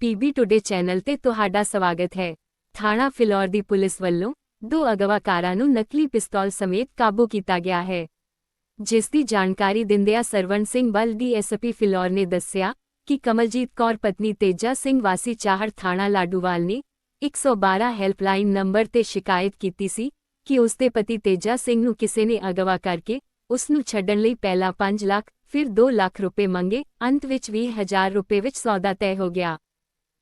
PB today channel ਤੇ ਤੁਹਾਡਾ ਸਵਾਗਤ ਹੈ। ਥਾਣਾ ਫਿਲੌਰ ਦੀ ਪੁਲਿਸ ਵੱਲੋਂ ਦੋ ਅਗਵਾਕਾਰਾਂ ਨੂੰ ਨਕਲੀ ਪਿਸਤੌਲ ਸਮੇਤ ਕਾਬੂ ਕੀਤਾ ਗਿਆ ਹੈ। ਜਿਸ ਦੀ ਜਾਣਕਾਰੀ ਦਿੰਦਿਆਂ ਸਰਵਣ ਸਿੰਘ ਬਲ ਡੀਐਸਪੀ ਫਿਲੌਰ ਨੇ ਦੱਸਿਆ ਕਿ ਕਮਲਜੀਤ ਕੌਰ ਪਤਨੀ ਤੇਜਾ ਸਿੰਘ ਵਾਸੀ ਚਾਹੜ ਥਾਣਾ ਲਾਡੂਵਾਲ ਨੇ 112 ਹੈਲਪਲਾਈਨ ਨੰਬਰ ਤੇ ਸ਼ਿਕਾਇਤ ਕੀਤੀ ਸੀ ਕਿ ਉਸ ਦੇ ਪਤੀ ਤੇਜਾ ਸਿੰਘ ਨੂੰ ਕਿਸੇ ਨੇ ਅਗਵਾ ਕਰਕੇ ਉਸ ਨੂੰ ਛੱਡਣ ਲਈ ਪਹਿਲਾਂ 5 ਲੱਖ, ਫਿਰ 2 ਲੱਖ ਰੁਪਏ ਮੰਗੇ, ਅੰਤ ਵਿੱਚ 20000 ਰੁਪਏ ਵਿੱਚ ਸੌਦਾ ਤੈਅ ਹੋ ਗਿਆ।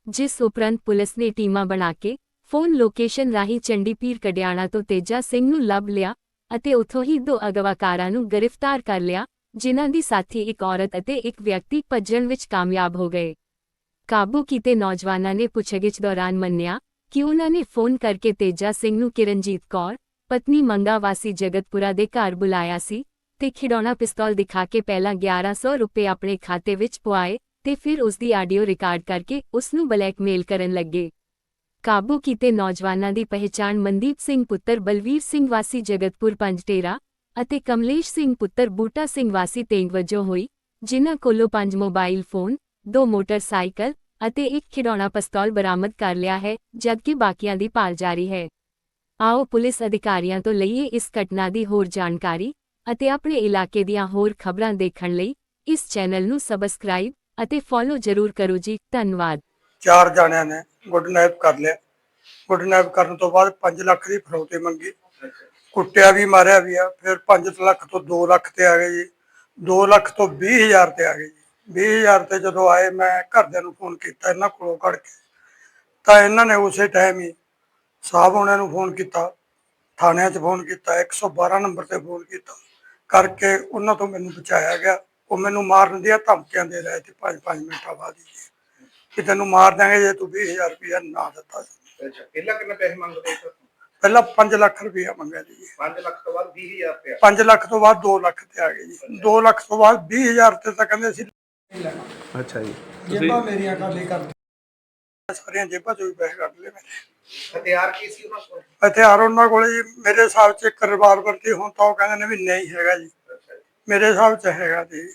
ਜਿਸ ਉਪਰੰਤ ਪੁਲਿਸ ਨੇ ਟੀਮਾਂ ਬਣਾ ਕੇ ਫੋਨ ਲੋਕੇਸ਼ਨ ਰਾਹੀਂ ਚੰਡੀਪੀਰ ਕਡਿਆਣਾ ਤੋਂ ਤੇਜਾ ਸਿੰਘ ਨੂੰ ਲੱਭ ਲਿਆ ਅਤੇ ਉੱਥੋਂ ਹੀ ਦੋ ਅਗਵਾਕਾਰਾਂ ਨੂੰ ਗ੍ਰਿਫਤਾਰ ਕਰ ਲਿਆ, ਜਿਨ੍ਹਾਂ ਦੀ ਸਾਥੀ ਇੱਕ ਔਰਤ ਅਤੇ ਇੱਕ ਵਿਅਕਤੀ ਭੱਜਣ ਵਿੱਚ ਕਾਮਯਾਬ ਹੋ ਗਏ। ਕਾਬੂ ਕੀਤੇ ਨੌਜਵਾਨਾਂ ਨੇ ਪੁੱਛਗਿੱਛ ਦੌਰਾਨ ਮੰਨਿਆ ਕਿ ਉਹਨਾਂ ਨੇ ਫੋਨ ਕਰਕੇ ਤੇਜਾ ਸਿੰਘ ਨੂੰ ਕਿਰਨਜੀਤ ਕੌਰ, ਪਤਨੀ ਮੰਗਾ ਵਾਸੀ ਜਗਤਪੁਰਾ ਦੇ ਘਰ ਬੁਲਾਇਆ ਸੀ ਤੇ ਖਿਡੌਣਾ ਪਿਸਤੌਲ ਦਿਖਾ ਕੇ ਪਹਿਲਾਂ 1100 ਰੁਪਏ ਆਪਣੇ ਖਾਤੇ ਵਿੱਚ ਪਵਾਏ ਤੇ ਫਿਰ ਉਸ ਦੀ ਆਡੀਓ ਰਿਕਾਰਡ ਕਰਕੇ ਉਸ ਨੂੰ ਬਲੈਕਮੇਲ ਕਰਨ ਲੱਗੇ। ਕਾਬੂ ਕੀਤੇ ਨੌਜਵਾਨਾਂ ਦੀ ਪਹਿਚਾਣ ਮਨਦੀਪ ਸਿੰਘ ਪੁੱਤਰ ਬਲਵੀਰ ਸਿੰਘ ਵਾਸੀ ਜਗਤਪੁਰ ਪੰਜਟੇਰਾ ਅਤੇ ਕਮਲੇਸ਼ ਸਿੰਘ ਪੁੱਤਰ ਬੂਟਾ ਸਿੰਘ ਵਾਸੀ ਤੇਂਗ ਵਜੋਂ ਹੋਈ, ਜਿਨ੍ਹਾਂ ਕੋਲੋਂ ਪੰਜ ਮੋਬਾਈਲ ਫੋਨ, ਦੋ ਮੋਟਰਸਾਈਕਲ ਅਤੇ ਇੱਕ ਖਿਡੌਣਾ ਪਿਸਤੌਲ ਬਰਾਮਦ ਕਰ ਲਿਆ ਹੈ, ਜਦਕਿ ਬਾਕੀਆਂ ਦੀ ਭਾਲ ਜਾਰੀ ਹੈ। ਆਓ ਪੁਲਿਸ ਅਧਿਕਾਰੀਆਂ ਤੋਂ ਲਈਏ ਇਸ ਘਟਨਾ ਦੀ ਹੋਰ ਜਾਣਕਾਰੀ ਅਤੇ ਆਪਣੇ ਇਲਾਕੇ ਦੀਆਂ ਹੋਰ ਖਬਰਾਂ ਦੇਖਣ ਲਈ ਇਸ ਚੈਨਲ ਨੂੰ ਸਬਸਕ੍ਰਾਈਬ ਅਤੇ ਫੋਲੋ ਜ਼ਰੂਰ ਕਰੋ ਜੀ, ਧੰਨਵਾਦ। ਚਾਰ ਜਾਣਿਆਂ ਨੇ ਗੁੱਡ ਨਾਈਟ ਕਰ ਲਿਆ। ਗੁੱਡ ਨਾਈਟ ਕਰਨ ਤੋਂ ਬਾਅਦ 5 ਲੱਖ ਦੀ ਫਰੌਤੀ ਮੰਗੀ। ਕੁੱਟਿਆ ਵੀ, ਮਾਰਿਆ ਵੀ ਆ, ਫਿਰ 5 ਲੱਖ ਤੋਂ 2 ਲੱਖ ਤੇ ਆ ਗਏ ਜੀ। 2 ਲੱਖ ਤੋਂ 20000 ਤੇ ਆ ਗਏ ਜੀ। 20000 ਤੇ ਜਦੋਂ ਆਏ, ਮੈਂ ਘਰਦਿਆਂ ਨੂੰ ਫੋਨ ਕੀਤਾ, ਇਹਨਾਂ ਕੋਲੋਂ ਕੱਢ ਕੇ। ਤਾਂ ਇਹਨਾਂ ਨੇ ਉਸੇ ਟਾਈਮ ਹੀ ਸਾਹਿਬ ਉਹਨਾਂ ਨੂੰ ਫੋਨ ਕੀਤਾ, ਥਾਣਿਆਂ 'ਚ ਫੋਨ ਕੀਤਾ 112 ਨੰਬਰ ਤੇ ਫੋਨ ਕੀਤਾ। ਕਰਕੇ ਉਹਨਾਂ ਤੋਂ ਮੈਨੂੰ ਬਚਾਇਆ ਗਿਆ। ਉਹ ਮੈਨੂੰ ਮਾਰਨ ਦੀਆਂ ਧਮਕੀਆਂ ਦੇ ਰਹੇ ਤੇ 5-5 ਮਿੰਟਾਂ ਬਾਅਦ ਹੀ। ਕਿ ਤੈਨੂੰ ਮਾਰ ਦਾਂਗੇ ਜੇ ਤੂੰ 20000 ਰੁਪਇਆ ਨਾ ਦਿੱਤਾ ਅੱਛਾ ਪਹਿਲਾਂ ਕਿੰਨੇ ਪੈਸੇ ਮੰਗਦੇ ਸੀ ਪਹਿਲਾਂ 5 ਲੱਖ ਰੁਪਇਆ ਮੰਗਿਆ ਜੀ। 5 ਲੱਖ ਤੋਂ ਬਾਅਦ 20000 ਰੁਪਏ 5 ਲੱਖ ਤੋਂ ਬਾਅਦ 2 ਲੱਖ ਤੇ ਆ ਗਏ ਜੀ। 2 ਲੱਖ ਤੋਂ ਬਾਅਦ 20000 ਤੇ ਤਾਂ ਕਹਿੰਦੇ ਸੀ ਅੱਛਾ ਜੀ। ਜੇਬਾਂ ਮੇਰੀਆਂ ਖਾਲੀ ਕਰ। ਸਾਰੀਆਂ ਜੇਬਾਂ ਚੋਂ ਵੀ ਪੈਸੇ ਕੱਢ ਲਏ ਮੇਰੇ। ਹਥਿਆਰ ਕੀ ਸੀ ਉਹਨਾਂ ਕੋਲ? ਹਥਿਆਰ ਉਹਨਾਂ ਕੋਲੇ ਜੀ ਮੇਰੇ ਹਿਸਾਬ 'ਚ ਇੱਕ ਰਿਵਾਲਵਰ ਤੇ ਹੁਣ ਤਾਂ ਉਹ ਕਹਿੰਦੇ ਨੇ ਵੀ ਨਹੀਂ ਹੈਗਾ ਜੀ। ਮੇਰੇ ਹਿਸਾਬ 'ਚ ਹੈਗਾ ਜੀ।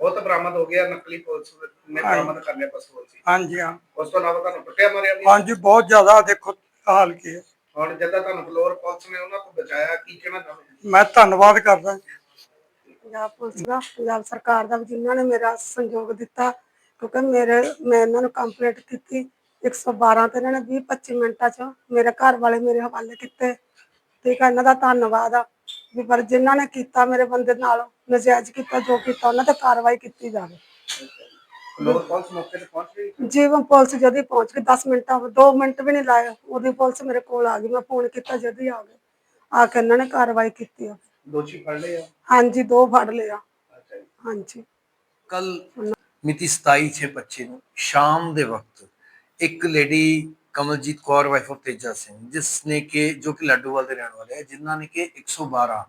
ਉਹ ਤਾਂ ਬਰਾਮਦ ਹੋ ਗਿਆ ਨਕਲੀ ਪੁਲਿਸ ਨੇ। ਬਰਾਮਦ ਕਰ ਲਿਆ ਪਸਤੌਲ ਸੀ ਹਾਂਜੀ ਹਾਂ। ਉਸ ਤੋਂ ਇਲਾਵਾ ਤੁਹਾਨੂੰ ਕੁੱਟਿਆ ਮਾਰਿਆ ਵੀ? ਹਾਂਜੀ ਬਹੁਤ ਜ਼ਿਆਦਾ ਦੇਖੋ ਹਾਲ ਕੀ ਹੈ। ਹੁਣ ਜਦੋਂ ਤੁਹਾਨੂੰ ਫਲੋਰ ਪੁਲਿਸ ਨੇ ਉਹਨਾਂ ਤੋਂ ਬਚਾਇਆ ਕੀ ਕਹਿਣਾ ਚਾਹੁੰਦੇ ਮੈਂ ਧੰਨਵਾਦ ਕਰਦਾ। ਜੀ ਪੰਜਾਬ ਪੁਲਿਸ ਦਾ ਪੰਜਾਬ ਸਰਕਾਰ ਦਾ ਵੀ ਜਿਨ੍ਹਾਂ ਨੇ ਮੇਰਾ ਸਹਿਯੋਗ ਦਿੱਤਾ ਕਿਉਂਕਿ ਮੇਰੇ ਮੈਂ ਇਹਨਾਂ ਨੂੰ ਕੰਪਲੀਟ ਕੀਤੀ। 112 ਤੇ ਇਹਨਾਂ ਨੇ 20 25 ਮਿੰਟਾਂ ਚ ਮੇਰੇ ਘਰ ਵਾਲੇ ਮੇਰੇ ਹਵਾਲੇ ਕੀਤੇ। ਠੀਕ ਆ ਇਹਨਾਂ ਦਾ ਧੰਨਵਾਦ ਆ। ਵੀ ਪਰ ਜਿਨ੍ਹਾਂ ਨੇ ਕੀਤਾ ਮੇਰੇ ਬੰਦੇ ਨਾਲ ਨਜਾਇਜ਼ ਕੀਤਾ ਜੋ ਕੀਤਾ ਉਹਨਾਂ ਤੇ ਕਾਰਵਾਈ ਕੀਤੀ ਜਾਵੇ। ਫਲੋਰ ਪੁਲਿਸ ਮੌਕੇ ਤੇ ਪਹੁੰਚ ਗਈ? ਜੀਵਨ ਪੁਲਿਸ ਜਦੀ ਪਹੁੰਚ ਗਈ 10 ਮਿੰਟਾਂ 2 ਮਿੰਟ ਵੀ ਨਹੀਂ ਲਾਏ ਉਹਦੀ ਪੁਲਿਸ ਮੇਰੇ ਕੋਲ ਆ ਗਈ ਮੈਂ ਫੋਨ ਕੀਤਾ ਜਦੀ ਆ ਗਏ। ਆ ਕੇ ਇਹਨਾਂ ਨੇ ਕਾਰਵਾਈ ਕੀਤੀ ਆ। ਦੋਸ਼ੀ ਫੜ ਲਏ ਆ? ਹਾਂਜੀ ਦੋ ਫੜ ਲਿਆ ਅੱਛਾ ਜੀ। ਹਾਂਜੀ। ਕੱਲ ਮਿਤੀ 27 ਛੇ ਬੱਚੇ ਨੂੰ ਸ਼ਾਮ ਦੇ ਵਕਤ ਇੱਕ lady Kamaljit Kaur wife of Teja Singh ਜਿਸ ਨੇ ਕਿ, ਜੋ ਕਿ ਲੱਡੂਵਾਲ ਦੇ ਰਹਿਣ ਵਾਲੇ ਹੈ ਜਿਨ੍ਹਾਂ ਨੇ ਕਿ 112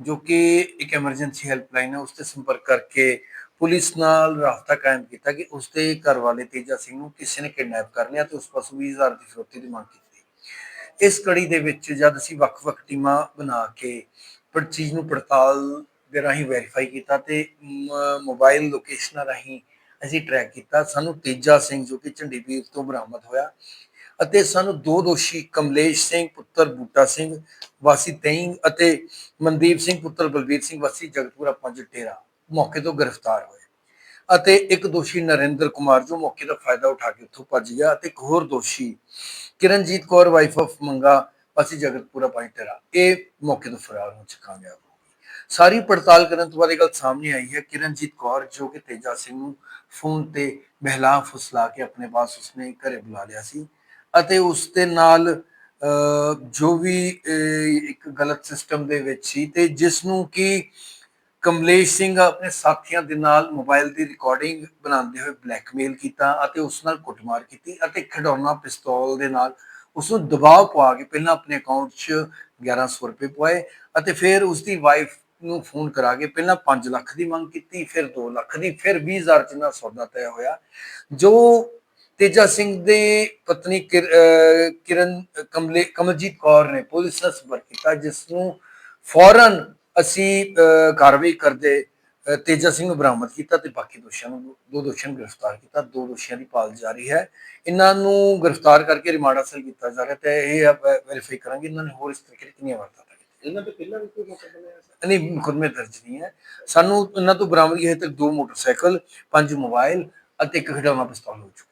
ਜੋ ਕਿ ਇੱਕ ਐਮਰਜੈਂਸੀ ਹੈਲਪਲਾਈਨ ਹੈ ਉਸ ਤੇ ਸੰਪਰਕ ਕਰਕੇ ਪੁਲਿਸ ਨਾਲ ਰਾਬਤਾ ਕਾਇਮ ਕੀਤਾ ਕਿ ਉਸ ਦੇ ਘਰ ਵਾਲੇ ਤੇਜਾ ਸਿੰਘ ਨੂੰ ਕਿਸੇ ਨੇ ਕਿਡਨੈਪ ਕਰ ਲਿਆ ਤੇ ਉਸ ਪਾਸੋਂ 20000 ਦੀ ਫਿਰੌਤੀ ਦੀ ਮੰਗ ਕੀਤੀ। ਇਸ ਕੜੀ ਦੇ ਵਿੱਚ ਜਦ ਅਸੀਂ ਵੱਖ-ਵੱਖ ਟੀਮਾਂ ਬਣਾ ਕੇ ਪਰ ਚੀਜ਼ ਨੂੰ ਪੜਤਾਲ ਦੇ ਰਾਹੀਂ ਵੈਰੀਫਾਈ ਕੀਤਾ ਤੇ, ਮ- ਮੋਬਾਈਲ ਲੋਕੇਸ਼ਨਾਂ ਰਾਹੀਂ ਅਸੀਂ ਟਰੈਕ ਕੀਤਾ, ਸਾਨੂੰ ਤੇਜਾ ਸਿੰਘ ਜੋ ਕਿ ਝੰਡੀਪੀਰ ਤੋਂ ਬਰਾਮਦ ਹੋਇਆ ਅਤੇ ਸਾਨੂੰ ਦੋ ਦੋਸ਼ੀ, ਕਮਲੇਸ਼ ਸਿੰਘ, ਪੁੱਤਰ ਬੂਟਾ ਸਿੰਘ, ਵਾਸੀ ਤੈਂ ਅਤੇ ਮਨਦੀਪ ਸਿੰਘ, ਪੁੱਤਰ ਬਲਬੀਰ ਸਿੰਘ, ਵਾਸੀ ਜਗਤਪੁਰਾ ਪੰਜ ਟੇਰਾ ਮੌਕੇ ਤੋਂ ਗ੍ਰਿਫਤਾਰ ਹੋਏ। ਅਤੇ ਇੱਕ ਦੋਸ਼ੀ ਨਰਿੰਦਰ ਕੁਮਾਰ ਜੋ ਮੌਕੇ ਦਾ ਫਾਇਦਾ ਉਠਾ ਕੇ ਉੱਥੋਂ ਭੱਜ ਗਿਆ ਅਤੇ ਇੱਕ ਹੋਰ ਦੋਸ਼ੀ ਕਿਰਨਜੀਤ ਕੌਰ ਵਾਈਫ ਆਫ ਮੰਗਾ, ਵਾਸੀ ਜਗਤਪੁਰਾ ਪੰਜ ਟੇਰਾ ਇਹ ਮੌਕੇ ਤੋਂ ਫਰਾਰ ਹੋਣ ਚ ਕਾਮਯਾਬ ਹੋ ਗਈ ਸਾਰੀ ਪੜਤਾਲ ਕਰਨ ਤੋਂ ਬਾਅਦ ਇਹ ਗੱਲ ਸਾਹਮਣੇ ਆਈ ਹੈ, ਕਿਰਨਜੀਤ ਕੌਰ ਜੋ ਕਿ ਤੇਜਾ ਸਿੰਘ ਨੂੰ ਫੋਨ ਤੇ ਬਹਿਲਾ ਫੁਸਲਾ ਕੇ ਆਪਣੇ ਪਾਸ ਉਸਨੇ ਘਰੇ ਬੁਲਾ ਲਿਆ ਸੀ। ਅਤੇ ਉਸ ਦੇ ਨਾਲ ਅਹ, ਜੋ ਵੀ ਇੱਕ ਗਲਤ ਸਿਸਟਮ ਦੇ ਵਿੱਚ ਸੀ ਤੇ ਜਿਸ ਨੂੰ ਕਿ ਕਮਲੇਸ਼ ਸਿੰਘ ਆਪਣੇ ਸਾਥੀਆਂ ਦੇ ਨਾਲ ਮੋਬਾਈਲ ਦੀ ਰਿਕਾਰਡਿੰਗ ਬਣਾਉਂਦੇ ਹੋਏ ਬਲੈਕਮੇਲ ਕੀਤਾ ਅਤੇ ਉਸ ਨਾਲ ਕੁੱਟਮਾਰ ਕੀਤੀ ਅਤੇ ਖਿਡੌਣਾ ਪਿਸਤੌਲ ਦੇ ਨਾਲ ਉਸ ਨੂੰ ਦਬਾਅ ਪਵਾ ਕੇ ਪਹਿਲਾਂ ਆਪਣੇ ਅਕਾਊਂਟ 'ਚ 1100 ਰੁਪਏ ਪਵਾਏ ਅਤੇ ਫਿਰ ਉਸ ਦੀ ਵਾਈਫ ਨੂੰ ਫੋਨ ਕਰਾ ਕੇ ਪਹਿਲਾਂ 5 ਲੱਖ ਦੀ ਮੰਗ ਕੀਤੀ ਫਿਰ 2 ਲੱਖ ਦੀ ਫਿਰ 20000 ਚ ਨਾ ਸੌਦਾ ਤੈਅ ਹੋਇਆ ਜੋ ਤੇਜਾ ਸਿੰਘ ਦੇ ਪਤਨੀ ਕਿਰਨ ਕਮਲੇ ਕਮਲਜੀਤ ਕੌਰ ਨੇ ਪੁਲਿਸ ਨਾਲ ਸੰਪਰਕ ਕੀਤਾ ਜਿਸ ਨੂੰ ਫੌਰਨ ਅਸੀਂ ਕਾਰਵਾਈ ਕਰਦੇ ਤੇਜਾ ਸਿੰਘ ਨੂੰ ਬਰਾਮਦ ਕੀਤਾ ਤੇ ਬਾਕੀ ਦੋਸ਼ੀਆਂ ਨੂੰ ਦੋ ਦੋਸ਼ੀਆਂ ਨੂੰ ਗ੍ਰਿਫਤਾਰ ਕੀਤਾ ਦੋ ਦੋਸ਼ੀਆਂ ਦੀ ਭਾਲ ਜਾਰੀ ਹੈ। ਇਹਨਾਂ ਨੂੰ ਗ੍ਰਿਫਤਾਰ ਕਰਕੇ ਰਿਮਾਂਡ ਹਾਸਲ ਕੀਤਾ ਜਾ ਰਿਹਾ ਤੇ ਇਹ ਵੈਰੀਫਾਈ ਕਰਾਂਗੇ ਇਹਨਾਂ ਨੇ ਹੋਰ ਇਸ ਤਰੀਕੇ ਦੀ ਕਿੰਨੀਆਂ ਵਾਰਦਾਤਾਂ ਕੀਤੀਆਂ। ਇਹਨਾਂ ਤੋਂ ਪਹਿਲਾਂ ਵੀ ਕੋਈ ਮੁਕੱਦਮਾ ਨਹੀਂ ਮੁਕੱਦਮੇ ਦਰਜ ਨਹੀਂ ਹੈ। ਸਾਨੂੰ ਇਹਨਾਂ ਤੋਂ ਬਰਾਮਦਗੀ ਹਜੇ ਤੱਕ ਦੋ ਮੋਟਰਸਾਈਕਲ ਪੰਜ ਮੋਬਾਈਲ ਅਤੇ ਇੱਕ ਖਿਡੌਣਾ ਪਿਸਤੌਲ ਹੋ ਚੁੱਕਾ